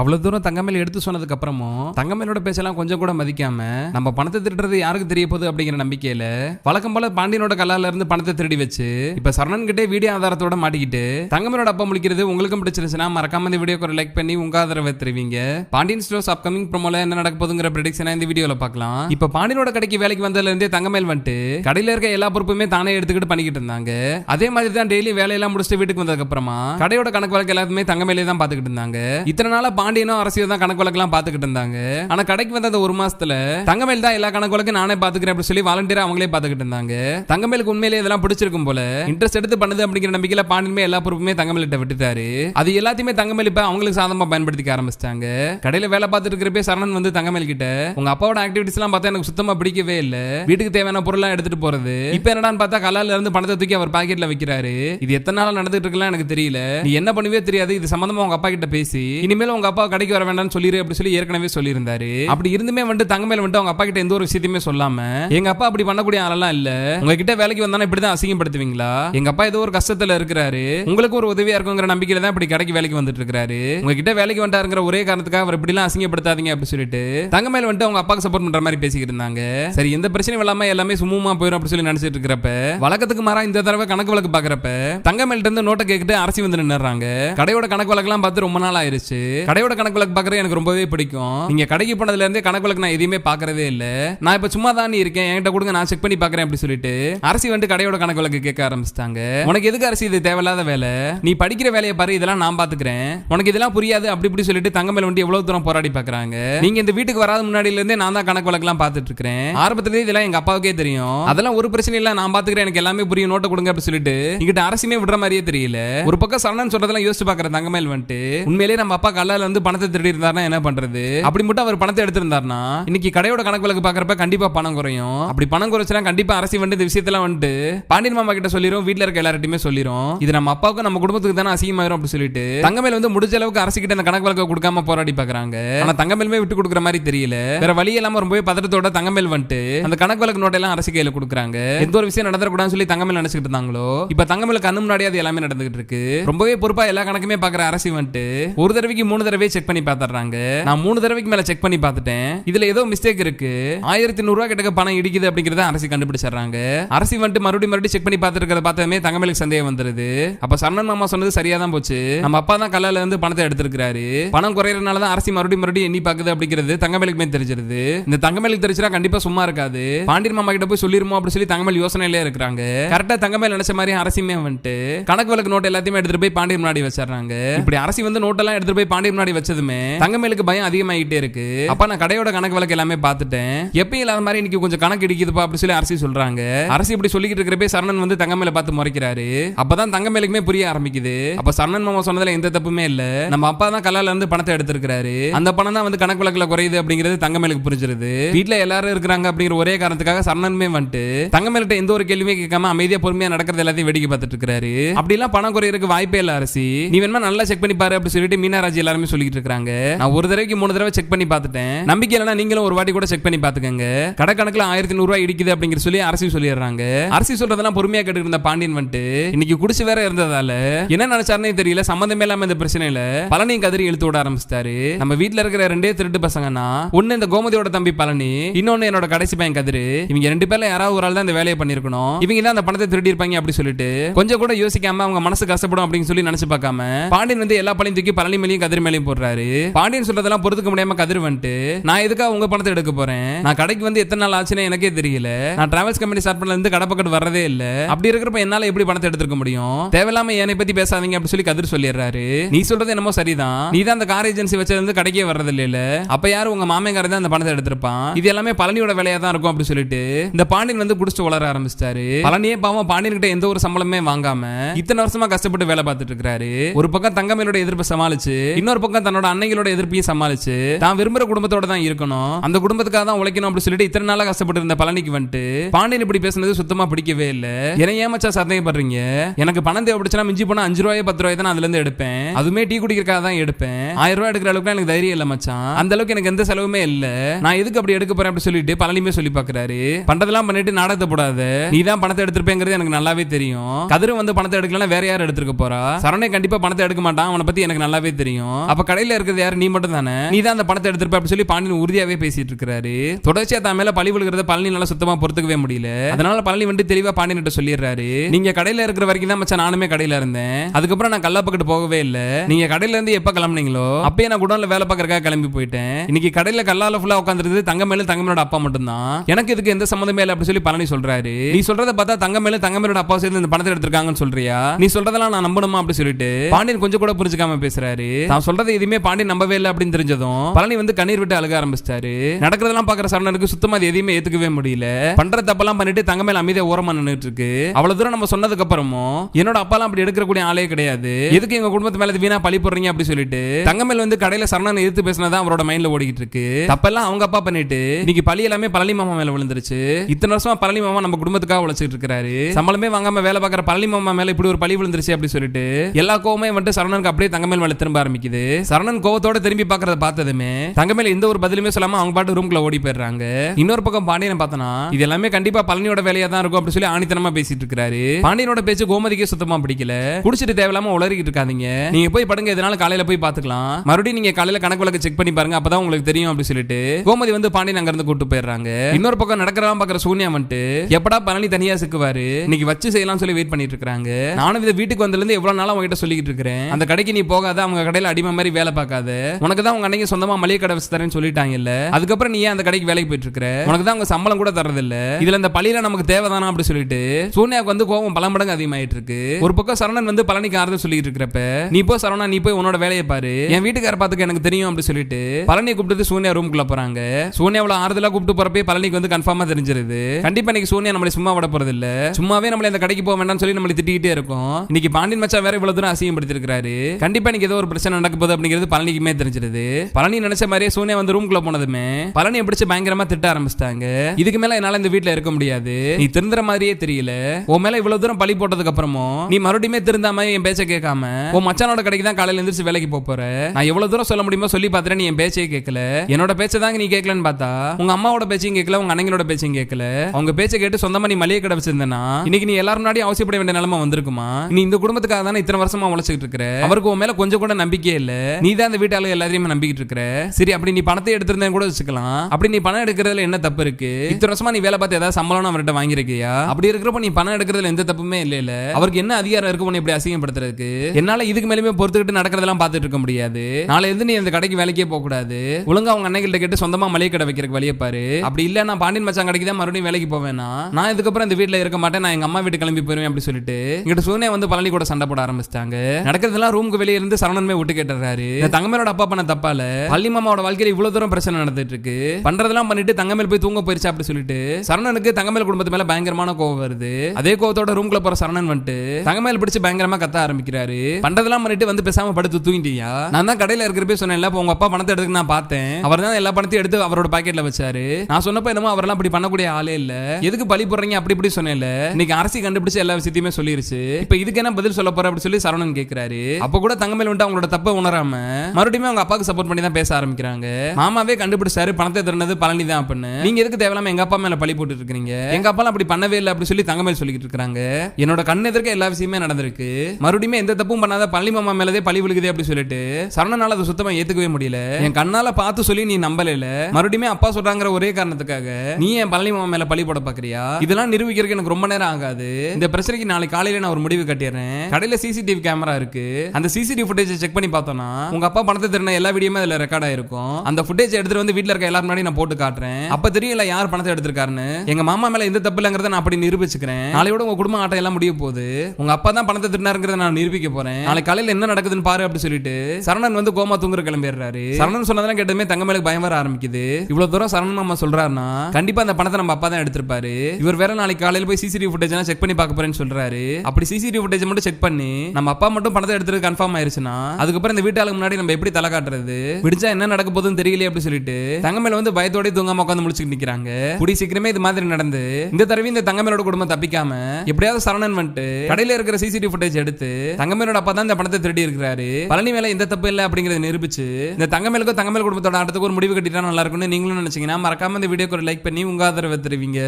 அவ்வளவு தூரம் தங்கமேல் எடுத்து சொன்னதுக்கு அப்புறமும் தங்கமேலோட பேசலாம் கொஞ்சம் கூட மதிக்காம நம்ம பணத்தை திருடுறது யாருக்கு தெரிய போகுது அப்படிங்கிற நம்பிக்கையில வழக்கம் போல பாண்டியனோட கல்லால இருந்து பணத்தை திருடி வச்சு இப்ப சரணன் கிட்டே வீடியோ ஆதாரத்தோட மாட்டிக்கிட்டு தங்கமேலோட அப்பா முடிக்கிறது உங்களுக்கும் பிடிச்சிருச்சுன்னா மறக்காம இந்த வீடியோக்கு ஒரு லைக் பண்ணி உங்க ஆதரவை தெரிவிங்க. பாண்டியன் ஸ்டோர்ஸ் அப்கமிங் ப்ரோமோல என்ன நடக்க போதுங்கிற ப்ரெடிக்ஷனை இந்த வீடியோல பார்க்கலாம். இப்ப பாண்டியனோட கடைக்கு வேலைக்கு வந்ததுல இருந்தே தங்கமேல் வந்துட்டு கடையில இருக்க எல்லா பொறுப்புமே தானே எடுத்துக்கிட்டு பண்ணிக்கிட்டு இருந்தாங்க. அதே மாதிரி தான் டெய்லி வேலையெல்லாம் முடிச்சுட்டு வீட்டுக்கு வந்ததுக்கு அப்புறமா கடையோட கணக்கு வழக்கு எல்லாத்துமே தங்கமேலே தான் பாத்துக்கிட்டு இருந்தாங்க. இத்தனை நாளா பாண்டியனும் அரசியல் தான் கணக்கு வழக்கெல்லாம் பாத்துக்கிட்டு இருந்தாங்க. ஆனா கடைக்கு வந்த அந்த ஒரு மாசத்துல தங்கமேல் தான் எல்லா கணக்கு வழக்கு நானே பாத்துக்கிறேன் அப்படின்னு சொல்லி வாலண்டியரா அவங்களே பாத்துக்கிட்டு இருந்தாங்க. தங்கமேலுக்கு உண்மையிலே இதெல்லாம் பிடிச்சிருக்கும் போல இன்ட்ரெஸ்ட் எடுத்து பண்ணுது அப்படிங்கிற நம்பிக்கையில பாண்டியனுமே எல்லா பொறுப்புமே தங்கமேலிட்ட விட்டுட்டாரு. அது எல்லாத்தையுமே தங்கமேல் இப்ப அவங்களுக்கு சாதமா பயன்படுத்திக்க ஆரம்பிச்சிட்டாங்க. கடையில வேலை பார்த்துட்டு இருக்கிறப்பே சரணன் வந்து தங்கமேல் கிட்ட உங்க அப்பாவோட ஆக்டிவிட்டிஸ் எல்லாம் பார்த்தா எனக்கு சுத்தமா பிடிக்கவே இல்ல. வீட்டுக்கு தேவையான பொருள் எல்லாம் எடுத்துட்டு போறது. இப்ப என்னடான்னு பார்த்தா கல்லால இருந்து பணத்தை தூக்கி அவர் பாக்கெட்ல வைக்கிறாரு. இது எத்தனை நாள் நடந்துட்டு இருக்கலாம் எனக்கு தெரியல. நீ என்ன பண்ணுவே தெரியாது. இது சம்பந்தமா உங்க அப்பா கிட்ட பேசி இனிமேல் உங்க அப்பா கடைக்கு வர வேண்டாம்னு சொல்லிரு அப்படி சொல்லி ஏற்கனவே சொல்லியிருந்தாரு. அப்படி இருந்துமே வந்து தங்கமேல் வந்துட்டு அவங்க அப்பா கிட்ட எந்த ஒரு விஷயத்தையுமே சொல்லாம எங்க அப்பா அப்படி பண்ணக்கூடிய ஆளெல்லாம் இல்ல. உங்ககிட்ட வேலைக்கு வந்தானே இப்படிதான் அசிங்கப்படுத்துவீங்களா? எங்க அப்பா ஏதோ ஒரு கஷ்டத்துல இருக்கிறாரு. உங்களுக்கு ஒரு உதவியா இருக்குங்கிற நம்பிக்கையில தான் இப்படி கடைக்கு வேலைக்கு வந்துட்டு இருக்காரு உங்ககிட்ட வேலைக்கு வந்தாருங்கிற ஒரே காரணத்துக்காக அவர் இப்படிலாம் அசிங்கப்படுத்தாதீங்க அப்படி சொல்லிட்டு தங்கமேல் வந்துட்டு அவங்க அப்பாக்கு சப்போர்ட் பண்ற மாதிரி பேசிக்கிட்டு இருந்தாங்க. சரி எந்த பிரச்சனையும் இல்லாம எல்லாமே சுமூகமா போயிடும் அப்படின்னு சொல்லி நினைச்சிட்டு இருக்கிறப்ப வழக்கத்துக்கு மாறா இந்த தடவை கணக்கு வழக்கு பாக்குறப்ப தங்கமேல்ட்ட இருந்து நோட்டை கேட்டுட்டு அரசி வந்து நின்னுறாங்க கடையோட கணக்கு வழக்கெல்லாம் பார்த்து ரொம்ப நாள் ஆயிருச்சு. கடையோட கணக்கு விளக்கு பாக்குறது எனக்கு ரொம்பவே பிடிக்கும். நீங்க கடைக்கு போனதுல இருந்தே கணக்கு விளக்கு நான் எதையுமே பாக்குறதே இல்ல. நான் இப்ப சும்மா தான் இருக்கேன் என்கிட்ட கொடுங்க நான் செக் பண்ணி பாக்குறேன் அப்படி சொல்லிட்டு அரசி வந்து கடையோட கணக்கு விளக்கு கேட்க ஆரம்பிச்சிட்டாங்க. உனக்கு எதுக்கு அரசி இது தேவையில்லாத வேலை? நீ படிக்கிற வேலையை பாரு இதெல்லாம் நான் பாத்துக்கிறேன். உனக்கு இதெல்லாம் புரியாது அப்படி இப்படி சொல்லிட்டு தங்கமேல் வந்து எவ்வளவு தூரம் போராடி பாக்குறாங்க. நீங்க இந்த வீட்டுக்கு வராத முன்னாடில இருந்தே நான் தான் கணக்கு வழக்கெல்லாம் பார்த்துட்டு இருக்கிறேன் ஆரம்பத்திலே இதெல்லாம் எங்க அப்பாவுக்கே தெரியும். அதெல்லாம் ஒரு பிரச்சனை இல்ல நான் பாத்துக்கிறேன் எனக்கு எல்லாமே புரியும் நோட்டை கொடுங்க அப்படி சொல்லிட்டு இங்கிட்ட அரசுமே விடுற மாதிரியே தெரியல. ஒரு பக்கம் சரணன் சொல்றதெல்லாம் யோசிச்சு பாக்குற தங்கமேல் வந்துட்டு. உண்மையிலேயே நம்ம அப்பா கல்லால வந்து பணத்தை திருடி இருந்தாருன்னா என்ன பண்றது? அப்படி மட்டும் அவர் பணத்தை எடுத்திருந்தாருன்னா இன்னைக்கு கடையோட கணக்கு வழக்கு பாக்குறப்ப கண்டிப்பா பணம் குறையும். அப்படி பணம் குறைச்சுனா கண்டிப்பா அரசு வந்து இந்த விஷயத்தெல்லாம் வந்துட்டு பாண்டியன் மாமா கிட்ட சொல்லிரும் வீட்ல இருக்க எல்லார்ட்டையுமே சொல்லிரும். இது நம்ம அப்பாவுக்கு நம்ம குடும்பத்துக்கு தானே அசிங்கமாயிரும் அப்படி சொல்லிட்டு தங்கமேல வந்து முடிஞ்ச அளவுக்கு அரசு கிட்ட அந்த கணக்கு வழக்கு கொடுக்காம போராடி பாக்குறாங்க. ஆனா தங்கமேலுமே விட்டு கொடுக்குற மாதிரி தெரியல. வேற வழி இல்லாம ரொம்பவே பதட்டத்தோட தங்கமேல் வந்துட்டு அந்த கணக்கு வழக்கு நோட்டெல்லாம் அரசு கையில கொடுக்குறாங்க. எந்த ஒரு விஷயம் நடந்துடக்கூடாதுன்னு சொல்லி தங்கமேல் நினைச்சிட்டு இருந்தாங்களோ? இப்ப தங்கமேலுக்கு கண்ணு முன்னாடி அது எல்லாமே நடந்துகிட்டு இருக்கு. ரொம்பவே பொறுப்பா எல்லா கணக்குமே பாக்குற அரசு வந்துட்டு ஒரு தடவைக்கு மூணு தடவை செக் பண்ணி பாத்துறாங்க நான் மூணு தடவைக்கு மேல செக் பண்ணி பார்த்துட்டேன். இதுல ஏதோ மிஸ்டேக் இருக்கு. ஆயிரத்தி நூறு ரூபாய் கிட்ட பணம் இடிக்குது அப்படிங்கறத அரசு கண்டுபிடிச்சாங்க அரசி வந்துட்டு மறுபடியும் மறுபடியும் செக் பண்ணி பார்த்துருக்கிறத பார்த்ததுமே தங்கமேலுக்கு சந்தேகம் வந்துருது. அப்ப சரணன் மாமா சொன்னது சரியா தான் போச்சு. நம்ம அப்பா தான் கல்லால இருந்து பணத்தை எடுத்திருக்காரு பணம் குறையறதுனால தான் அரசு மறுபடியும் மறுபடியும் எண்ணி பாக்குது அப்படிங்கிறது தங்கமேலுக்குமே தெரிஞ்சிருது. இந்த தங்கமேலுக்கு தெரிஞ்சினா கண்டிப்பா சும்மா இருக்காது. பாண்டியன் மாமா கிட்ட போய் சொல்லிருமோ அப்படின்னு சொல்லி தங்கமேல் யோசனையிலே இருக்கிறாங்க. கரெக்டா தங்கமேல் நினைச்ச மாதிரி அரசியுமே வந்துட்டு கணக்கு வழக்கு நோட் எல்லாத்தையுமே எடுத்துட்டு போய் பாண்டியன் முன்னாடி வச்சிடறாங்க. இப்படி அரசி வந்து நோட்டெல்லாம் எடுத்துட்டு போய் பாண்டியன் முன்னாடி வச்சதுமே தங்கமேலுக்கு பயம் அதிகமாகிட்டே இருக்கு. அப்ப நான் கடையோட கணக்கு வழக்கு எல்லாமே பார்த்துட்டேன். எப்பயும் இல்லாத மாதிரி இன்னைக்கு கொஞ்சம் கணக்கு இடிக்குதுப்பா அப்படி சொல்லி அரசி சொல்றாங்க. அரசி இப்படி சொல்லிக்கிட்டு இருக்கிறப்பே சரணன் வந்து தங்கமேல பார்த்து முறைக்கிறாரு. அப்பதான் தங்கமேலுக்குமே புரிய ஆரம்பிக்குது. அப்ப சரணன் மாமா சொன்னதுல எந்த தப்புமே இல்ல. நம்ம அப்பா தான் கல்லால இருந்து பணத்தை எடுத்திருக்காரு அந்த பணம் தான் வந்து கணக்கு வழக்குல குறையுது அப்படிங்கிறது தங்கமேலுக்கு புரிஞ்சிருது. வீட்டுல எல்லாரும் இருக்கிறாங்க அப்படிங்கிற ஒரே காரணத்துக்காக சரணனுமே வந்துட்டு தங்கமேலிட்ட எந்த ஒரு கேள்வியுமே கேட்காம அமைதியா பொறுமையா நடக்கிறது எல்லாத்தையும் வேடிக்கை பார்த்துட்டு இருக்காரு அப்படிலாம் பணம் குறையிறதுக்கு வாய்ப்பே இல்ல அரசி. நீ வேணுமா நல்லா செக் பண்ணி பாரு அப்படி சொல்லிட்டு மீனாராஜி எல்லாருமே சொல்லிட்டு இருக்காங்க நான் ஒரு தடவைக்கு மூணு தடவை செக் பண்ணி பார்த்துட்டேன். நம்பிக்கை இல்லைனா நீங்களும் ஒரு வாட்டி கூட செக் பண்ணி பாத்துக்கங்க கடை ஆயிரத்தி நூறு ரூபாய் இடிக்குது அப்படிங்கிற சொல்லி அரசி சொல்லிடுறாங்க. அரசி சொல்றதெல்லாம் பொறுமையா கேட்டு இருந்த பாண்டியன் வந்துட்டு இன்னைக்கு குடிச்சு வேற இருந்ததால என்ன நினைச்சாருன்னே தெரியல சம்மந்தமே இல்லாம இந்த பிரச்சனையில பழனி கதிரி இழுத்து விட ஆரம்பிச்சிட்டாரு. நம்ம வீட்ல இருக்கிற ரெண்டே திருட்டு பசங்கன்னா ஒன்னு இந்த கோமதியோட தம்பி பழனி இன்னொன்னு என்னோட கடைசி பையன் கதிரு. இவங்க ரெண்டு பேர்ல யாராவது ஒரு ஆள் தான் இந்த வேலையை பண்ணிருக்கணும் இவங்க தான் அந்த பணத்தை திருடி இருப்பாங்க அப்படி சொல்லிட்டு கொஞ்சம் கூட யோசிக்காம அவங்க மனசு கஷ்டப்படும் அப்படின்னு சொல்லி நினைச்சு பார்க்காம பாண்டியன் வந்து எல்லா பழையும் தூக்கி பழனி மேலையும் கதிர் மேலையும் போடுறாரு. பாண்டியன் சொல்றதெல்லாம் பொறுத்துக்க முடியாம கதிர் வந்துட்டு நான் எதுக்காக உங்க பணத்தை எடுக்க போறேன்? நான் கடைக்கு வந்து எத்தனை நாள் ஆச்சுன்னு எனக்கே தெரியல. நான் டிராவல்ஸ் கம்பெனி ஸ்டார்ட் பண்ணல இருந்து கடை பக்கத்து வரதே இல்ல. அப்படி இருக்கிறப்ப என்னால எப்படி பணத்தை எடுத்துக்க முடியும்? தேவையில்லாம என்னை பத்தி பேசாதீங்க அப்படி சொல்லி கதிர் சொல்லிடுறாரு. நீ சொல்றது என்னமோ சரிதான். நீ தான் அந்த கார் ஏஜென்சி வச்சிருந்து கடைக்கே வர்றது இல்ல. அப்ப யாரு உங்க மாமங்கார தான் அந்த பணத்தை எடுத்திருப்பான்? இது எல்லாமே பழனியோட வேலையா தான் இருக்கும் அப்படின்னு சொல்லிட்டு இந்த பாண்டியன் வந்து குடிச்சு வளர ஆரம்பிச்சிட்டாரு. பழனியே பாவம் பாண்டியன் கிட்ட எந்த ஒரு சம்பளமே வாங்காம இத்தனை வருஷமா கஷ்டப்பட்டு வேலை பார்த்துட்டு இருக்காரு ஒரு பக்கம் தங்கமேலோட எதிர்ப்பை சமாளிச்சு இன்னொரு பக்கம் தன்னோட அன்னைகளோட எதிர்ப்பையும் சமாளிச்சு தான் விரும்புற குடும்பத்தோட தான் இருக்கணும். அந்த குடும்பத்துக்காக தான் உழைக்கணும் அப்படின்னு சொல்லிட்டு இத்தனை நாளா கஷ்டப்பட்டு இருந்த பழனிக்கு வந்துட்டு பாண்டியன் இப்படி பேசுனது சுத்தமா பிடிக்கவே இல்ல. என்ன ஏமாச்சா சந்தேகப்படுறீங்க? எனக்கு பணம் தேவைப்படுச்சுன்னா மிஞ்சி போனா அஞ்சு ரூபாய் பத்து ரூபாய் தான் அதுல இருந்து எடுப்பேன். அதுவுமே டீ குடிக்கிறக்காக தான் எடுப்பேன். ஆயிரம் ரூபாய் எடுக்கிற அளவுக்கு எனக்கு தைரியம் இல்ல மச்சான். அந்த அளவுக்கு எனக்கு எந்த செலவுமே இல்ல. நான் எதுக்கு அப்படி எடுக்க போறேன் அப்படி சொல்லிட்டு பழனியுமே சொல்லி பாக்குறாரு. பண்றதெல்லாம் பண்ணிட்டு நாடகத்தை போடாது. நீ தான் பணத்தை எடுத்திருப்பேங்கிறது எனக்கு நல்லாவே தெரியும். கதிரும் வந்து பணத்தை எடுக்கலன்னா வேற யார் எடுத்திருக்க போறா? சரணை கண்டிப்பா பணத்தை எடுக்க மாட்டான். அவனை பத்தி எனக்கு நல்லாவே தெரியும். அப்ப அப்ப கடையில இருக்கிறது யாரு? நீ மட்டும் தானே நீ தான் அந்த பணத்தை எடுத்திருப்ப சொல்லி பாண்டியன் உறுதியாவே பேசிட்டு இருக்காரு தொடர்ச்சியா தான் மேல பழி விழுகிறத பழனி நல்லா சுத்தமா பொறுத்துக்கவே முடியல. அதனால பழனி வந்து தெளிவா பாண்டியன் சொல்லிடுறாரு. நீங்க கடையில இருக்கிற வரைக்கும் தான் மச்சான் நானுமே கடையில இருந்தேன். அதுக்கப்புறம் நான் கல்லா பக்கத்து போகவே இல்லை. நீங்க கடையில இருந்து எப்ப கிளம்புனீங்களோ அப்பயே நான் குடோன்ல வேலை பார்க்கறதுக்காக கிளம்பி போயிட்டேன். இன்னைக்கு கடையில கல்லால ஃபுல்லா தங்க தங்கமேல தங்கமேலோட அப்பா மட்டும்தான். எனக்கு இதுக்கு எந்த சம்மந்தமே இல்லை அப்படி சொல்லி பழனி சொல்றாரு. நீ சொல்றத பார்த்தா தங்கமேல தங்கமேலோட அப்பா சேர்ந்து இந்த பணத்தை எடுத்திருக்காங்கன்னு சொல்றியா? நீ சொல்றதெல்லாம் நான் நம்பணுமா அப்படி சொல்லிட்டு பாண்டியன் கொஞ்சம் கூட புரிஞ்சுக்காம பேசுறாரு. நான் சொல்றது எதுவுமே பாண்டி நம்பவே இல்லை அப்படின்னு தெரிஞ்சதும் பழனி வந்து கண்ணீர் விட்டு அழுக ஆரம்பிச்சிட்டாரு. நடக்கிறதெல்லாம் பாக்குற சரணனுக்கு சுத்தமா அது எதையுமே ஏத்துக்கவே முடியல. பண்ற தப்பெல்லாம் பண்ணிட்டு தங்கமேல அமைதியா ஓரமா நின்னுட்டு இருக்கு அவ்வளவு தூரம் நம்ம சொன்னதுக்கு அப்புறமும் என்னோட அப்பாலாம் அப்படி எடுக்கக்கூடிய ஆளே கிடையாது. எதுக்கு எங்க குடும்பத்து மேல இது வீணா பழி போடுறீங்க அப்படி சொல்லிட்டு தங்கமேல் வந்து கடையில சரணன் எதிர்த்து பேசினதான் அவரோட மைண்ட்ல ஓடிக்கிட்டு இருக்கு தப்பெல்லாம் அவங்க அப்பா பண்ணிட்டு இன்னைக்கு பழி எல்லாமே பழனி மாமா மேல விழுந்துருச்சு. இத்தனை வருஷமா பழனி மாமா நம்ம குடும்பத்துக்காக உழைச்சிட்டு இருக்காரு சம்பளமே வாங்காம வேலை பார்க்குற பழனி மாமா மேல இப்படி ஒரு பழி விழுந்துருச்சு அப்படி சொல்லிட்டு எல்லா கோவமே வந்துட்டு சரணனுக்கு அப்படியே தங்கமேல் மேல திரும்ப ஆரம்பிக்குது. சரணன் கோவத்தோட திரும்பி பாக்குறத பார்த்ததுமே தங்கமேல எந்த ஒரு பதிலுமே சொல்லாம அவங்க பாட்டு ரூம்குள்ள ஓடி போயிடுறாங்க. இன்னொரு பக்கம் பாண்டியனை பார்த்தனா இது எல்லாமே கண்டிப்பா பழனியோட வேலையா தான் இருக்கும் அப்படி சொல்லி ஆணித்தனமா பேசிட்டு இருக்காரு. பாண்டியனோட பேச்சு கோமதிக்கே சுத்தமா பிடிக்கல. குடிச்சிட்டு தேவையில்லாம உளறிக்கிட்டு இருக்காதீங்க. நீங்க போய் படுங்க எதனால காலையில போய் பாத்துக்கலாம் மறுபடியும் நீங்க காலையில கணக்கு வழக்கு செக் பண்ணி பாருங்க அப்பதான் உங்களுக்கு தெரியும் அப்படி சொல்லிட்டு கோமதி வந்து பாண்டியன் அங்க இருந்து கூட்டு போயிடுறாங்க. இன்னொரு பக்கம் நடக்கிறதா பாக்குற சூன்யா வந்துட்டு எப்படா பழனி தனியா சிக்குவாரு? இன்னைக்கு வச்சு செய்யலாம் சொல்லி வெயிட் பண்ணிட்டு இருக்காங்க. நானும் இதை வீட்டுக்கு வந்ததுல இருந்து எவ்வளவு நாளா உங்ககிட்ட சொல்லிக்கிட்டு இருக்கிறேன். அந்த கடைக்கு நீ போகாத அவங்க கடையில அடிமை மாதிரி வேலை பார்க்காத. உனக்கு தான் உங்க அன்னைக்கு சொந்தமா மளிகை கடை வச்சு தரேன்னு சொல்லிட்டாங்கல்ல? அதுக்கப்புறம் நீ ஏன் அந்த கடைக்கு வேலைக்கு போயிட்டு இருக்கிற உனக்கு தான் அவங்க சம்பளம் கூட தரதில்ல இதுல இந்த பழியில நமக்கு தேவைதானா அப்படி சொல்லிட்டு சூர்யாவுக்கு வந்து கோவம் பல மடங்கு அதிகமாயிட்டு இருக்கு ஒரு பக்கம் சரவணன் வந்து பழனிக்கு ஆறுதல் சொல்லிட்டு இருக்கிறப்ப நீ போ சரவணா நீ போய் உன்னோட வேலையை பாரு. என் வீட்டுக்கார பாத்துக்க எனக்கு தெரியும் அப்படி சொல்லிட்டு பழனி கூப்பிட்டு சூர்யா ரூம்குள்ள போறாங்க. சூர்யாவோட ஆறுதலா கூப்பிட்டு போறப்பே பழனிக்கு வந்து கன்ஃபார்மா தெரிஞ்சிருது. கண்டிப்பா இன்னைக்கு சூன்யா நம்மளை சும்மா விட போறது இல்ல சும்மாவே நம்மள இந்த கடைக்கு போக வேண்டாம்னு சொல்லி நம்மளை திட்டிக்கிட்டே இருக்கும். இன்னைக்கு பாண்டியன் மச்சா வேற இவ்வளவு தூரம் அசிங்கப்படுத்திருக்காரு கண்டிப்பா இன்னைக்கு ஏதோ ஒரு பிரச்சனை நடக்க போகுது அப்படிங்கிறது பழனிக்குமே தெரிஞ்சிருது. பழனி நினைச்ச மாதிரியே சூர்யா வந்து ரூம்குள்ள போனதுமே பழனியை பிடிச்சு பயங்கரமா திட்ட ஆரம்பிச்சிட்டாங்க. இதுக்கு மேல என்னால இந்த வீட்டுல இருக்க முடியாது. நீ திருந்துற மாதிரியே தெரியல. உன் மேல இவ்வளவு தூரம் பழி போட்டதுக்கு அப்புறமும் நீ மறுபடியுமே திருந்தாம என் பேச்சை கேட்காம உன் மச்சானோட கடைக்கு தான் காலையில எந்திரிச்சு வேலைக்கு போப் போற. நான் எவ்வளவு தூரம் சொல்ல முடியுமோ சொல்லி பாத்துறேன் நீ என் பேச்சையே கேட்கல. என்னோட பேச்சை தாங்க நீ கேட்கலன்னு பார்த்தா உங்க அம்மாவோட பேச்சையும் கேட்கல உங்க அண்ணங்களோட பேச்சையும் கேட்கல. அவங்க பேச்சை கேட்டு சொந்தமா நீ மளிகை கடை வச்சிருந்தனா இன்னைக்கு நீ எல்லாரும் முன்னாடி அவசியப்பட வேண்டிய நிலைமை வந்திருக்குமா? நீ இந்த குடும்பத்துக்காக தானே இத்தனை வருஷமா உழைச்சிட்டு இருக்கிற? அவருக்கு உன் மேல கொஞ்சம் கூட நம்பிக்கையே இல்லை. நீ தான் அந்த வீட்டால எல்லாத்தையுமே நம்பிக்கிட்டு இருக்கிற? சரி அப்படி நீ பணத்தை எடுத்திருந்தேன் கூட வச்சுக்கலாம். அப்படி நீ பணம் எடுக்கிறதுல என்ன தப்பு இருக்கு? இத்தனை வருஷமா நீ வேலை பார்த்து ஏதாவது சம்பளம் அவர்கிட்ட வாங்கியிருக்கியா? அப்படி இருக்கிறப்ப நீ பணம் எடுக்கிறதுல எந்த தப்புமே இல்ல இல்ல அவருக்கு என்ன அதிகாரம் இருக்கு உன்னை இப்படி அசிங்கப்படுத்துறதுக்கு? என்னால இதுக்கு மேலுமே பொறுத்துக்கிட்டு நடக்கிறதெல்லாம் பார்த்துட்டு இருக்க முடியாது. நாளை இருந்து நீ அந்த கடைக்கு வேலைக்கே போக கூடாது ஒழுங்கா அவங்க அன்னைகிட்ட கேட்டு சொந்தமா மளிகை கடை வைக்கிறதுக்கு வழியை பாரு. அப்படி இல்ல நான் பாண்டியன் மச்சான் கடைக்கு தான் மறுபடியும் வேலைக்கு போவேனா நான் இதுக்கப்புறம் இந்த வீட்டுல இருக்க மாட்டேன். நான் எங்க அம்மா வீட்டு கிளம்பி போயிருவேன் அப்படி சொல்லிட்டு. இங்கிட்ட சூனே வந்து பழனி கூட சண்டை போட ஆரம்பிச்சிட்டாங்க. நடக்கிறதெல்லாம் ரூமுக்கு வெளியே இருந்து சரவணமே விட்டு கேட்டுறாரு. இந்த தங்கமேலோட அப்பா பண்ண தப்பால பள்ளி மாமாவோட வாழ்க்கையில இவ்வளவு தூரம் பிரச்சனை நடந்துட்டு இருக்கு பண்றதெல்லாம் பண்ணிட்டு தங்கமேல் போய் தூங்க போயிருச்சு அப்படி சொல்லிட்டு சரணனுக்கு தங்கமேல் குடும்பத்து மேல பயங்கரமான கோவம் வருது. அதே கோவத்தோட ரூம்குள்ள போற சரணன் வந்துட்டு தங்கமேல் பிடிச்சு பயங்கரமா கத்த ஆரம்பிக்கிறாரு. பண்றதெல்லாம் பண்ணிட்டு வந்து பேசாம படுத்து தூங்கிட்டியா? நான் தான் கடையில இருக்கிறப்ப சொன்னேன்ல அப்ப உங்க அப்பா பணத்தை எடுத்து நான் பார்த்தேன். அவர் தான் எல்லா பணத்தையும் எடுத்து அவரோட பாக்கெட்ல வச்சாரு. நான் சொன்னப்ப என்னமோ அவரெல்லாம் அப்படி பண்ணக்கூடிய ஆளே இல்ல. எதுக்கு பழி போடுறீங்க? அப்படி இப்படி சொன்னேன்ல. இன்னைக்கு அரசி கண்டுபிடிச்சு எல்லா விஷயத்தையுமே சொல்லிருச்சு. இப்ப இதுக்கு என்ன பதில் சொல்ல போற? அப்படி சொல்லி சரவணன் கேக்குறாரு. அப்ப கூட தங்கமேல் வந்துட்டு அவங்களோட தப்பை பேசாம மறுபடியும் அவங்க அப்பாவுக்கு சப்போர்ட் பண்ணி தான் பேச ஆரம்பிக்கிறாங்க. மாமாவே கண்டுபிடிச்சாரு பணத்தை திறனது பழனி தான் அப்படின்னு. நீங்க எதுக்கு தேவையில்லாம எங்க அப்பா மேல பழி போட்டு இருக்கீங்க எங்க அப்பா அப்படி பண்ணவே இல்லை அப்படி சொல்லி தங்கமேல் சொல்லிட்டு இருக்காங்க. என்னோட கண் எதிர்க்க எல்லா விஷயமே நடந்திருக்கு. மறுபடியும் எந்த தப்பும் பண்ணாத பழனி மாமா மேலதே பழி விழுகுது அப்படி சொல்லிட்டு சரணனால அதை சுத்தமா ஏத்துக்கவே முடியல. என் கண்ணால பார்த்து சொல்லி நீ நம்பல மறுபடியும் அப்பா சொல்றாங்கிற ஒரே காரணத்துக்காக நீ என் பழனி மாமா மேல பழி போட பாக்குறியா? இதெல்லாம் நிரூபிக்கிறதுக்கு எனக்கு ரொம்ப நேரம் ஆகாது. இந்த பிரச்சனைக்கு நாளைக்கு காலையில நான் ஒரு முடிவு கட்டிடுறேன். கடையில சிசிடிவி கேமரா இருக்கு. அந்த சிசிடிவி ஃபுட்டேஜ் செக் பண்ணி பார்த்தோம்னா உங்க அப்பா பணத்தை திருடின எல்லா வீடியோமே அதுல ரெக்கார்ட் ஆயிருக்கும். அந்த ஃபுட்டேஜ் எடுத்துட்டு வந்து வீட்டுல இருக்க எல்லாரும் முன்னாடி நான் போட்டு காட்டுறேன். அப்ப தெரியல யார் பணத்தை எடுத்திருக்காருன்னு. எங்க மாமா மேல எந்த தப்பு இல்லைங்கிறத நான் அப்படி நிரூபிச்சுக்கிறேன். நாளையோட உங்க குடும்ப ஆட்டம் எல்லாம் முடிய போகுது. உங்க அப்பா தான் பணத்தை திருடினாருங்கிறத நான் நிரூபிக்க போறேன். நாளைக்கு காலையில என்ன நடக்குதுன்னு பாரு அப்படி சொல்லிட்டு சரணன் வந்து கோமா தூங்குற கிளம்பிடுறாரு. சரணன் சொன்னதெல்லாம் கேட்டதுமே தங்க மேலுக்கு பயம் வர ஆரம்பிக்குது. இவ்வளவு தூரம் சரணன் மாமா சொல்றாருன்னா கண்டிப்பா அந்த பணத்தை நம்ம அப்பா தான் எடுத்திருப்பாரு. இவர் வேற நாளைக்கு காலையில போய் சிசிடிவி ஃபுட்டேஜ் எல்லாம் செக் பண்ணி பார்க்க போறேன்னு சொல்றாரு. அப்படி சிசிடிவி ஃபுட்டேஜ் மட்டும் செக் பண்ணி நம்ம அப்பா மட்டும் பணத்தை எடுத்துட்டு கன்ஃபார்ம் ஆயிருச்சுன்னா அதுக்கப்புறம் இந்த வீட்டை வீட்டாளுக்கு முன்னாடி நம்ம எப்படி தலை காட்டுறது? விடிச்சா என்ன நடக்க போகுதுன்னு தெரியல அப்படி சொல்லிட்டு தங்கமேல வந்து பயத்தோட தூங்காம உட்காந்து முடிச்சுட்டு நிக்கிறாங்க. குடி சீக்கிரமே இது மாதிரி நடந்து இந்த தடவை இந்த தங்கமேலோட குடும்பம் தப்பிக்காம எப்படியாவது சரணன் வந்துட்டு கடையில இருக்கிற சிசிடிவி ஃபுட்டேஜ் எடுத்து தங்கமேலோட அப்பா தான் இந்த பணத்தை திருடி இருக்கிறாரு. பழனி மேல எந்த தப்பு இல்லை அப்படிங்கறத நிரூபிச்சு இந்த தங்கமேலுக்கும் தங்கமேல் குடும்பத்தோட ஆட்டத்துக்கு ஒரு முடிவு கட்டிட்டா நல்லா இருக்கும்னு நீங்களும் நினைச்சீங்கன்னா மறக்காம இந்த வீடியோக்கு ஒரு லைக் பண்ணி உங்க ஆதரவை தருவீங்க.